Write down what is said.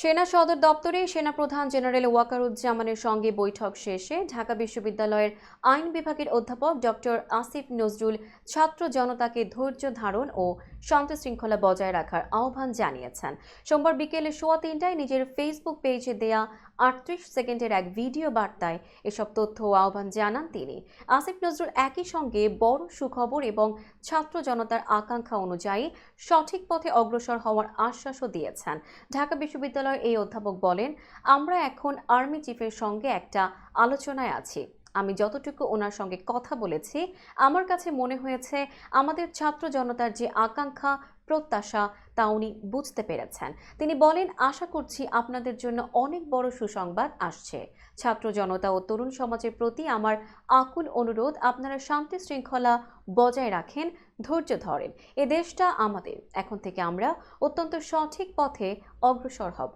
সেনা সদর দপ্তরে সেনাপ্রধান জেনারেল ওয়াকারুজ্জামানের সঙ্গে বৈঠক শেষে ঢাকা বিশ্ববিদ্যালয়ের আইন বিভাগের অধ্যাপক ডক্টর আসিফ নজরুল ছাত্র জনতাকে ধৈর্য ধারণ ও শান্তি শৃঙ্খলা বজায় রাখার আহ্বান জানিয়েছেন। সোমবার বিকেলে সোয়া তিনটায় নিজের ফেসবুক পেজে দেয়া আটত্রিশ সেকেন্ডের এক ভিডিও বার্তায় এসব তথ্য ও আহ্বান জানান তিনি। আসিফ নজরুল একই সঙ্গে বড় সুখবর এবং ছাত্র জনতার আকাঙ্ক্ষা অনুযায়ী সঠিক পথে অগ্রসর হওয়ার আশ্বাসও দিয়েছেন। ঢাকা বিশ্ববিদ্যালয়ের এই অধ্যাপক বলেন আমরা এখন আর্মি চিফের সঙ্গে একটা আলোচনায় আছি। আমি যতটুকু ওনার সঙ্গে কথা বলেছি, আমার কাছে মনে হয়েছে আমাদের ছাত্র জনতার যে আকাঙ্ক্ষা, প্রত্যাশা, তা উনি বুঝতে পেরেছেন। তিনি বলেন, আশা করছি আপনাদের জন্য অনেক বড় সুসংবাদ আসছে। ছাত্র জনতা ও তরুণ সমাজের প্রতি আমার আকুল অনুরোধ, আপনারা শান্তি শৃঙ্খলা বজায় রাখেন, ধৈর্য ধরেন। এ দেশটা আমাদের। এখন থেকে আমরা অত্যন্ত সঠিক পথে অগ্রসর হব।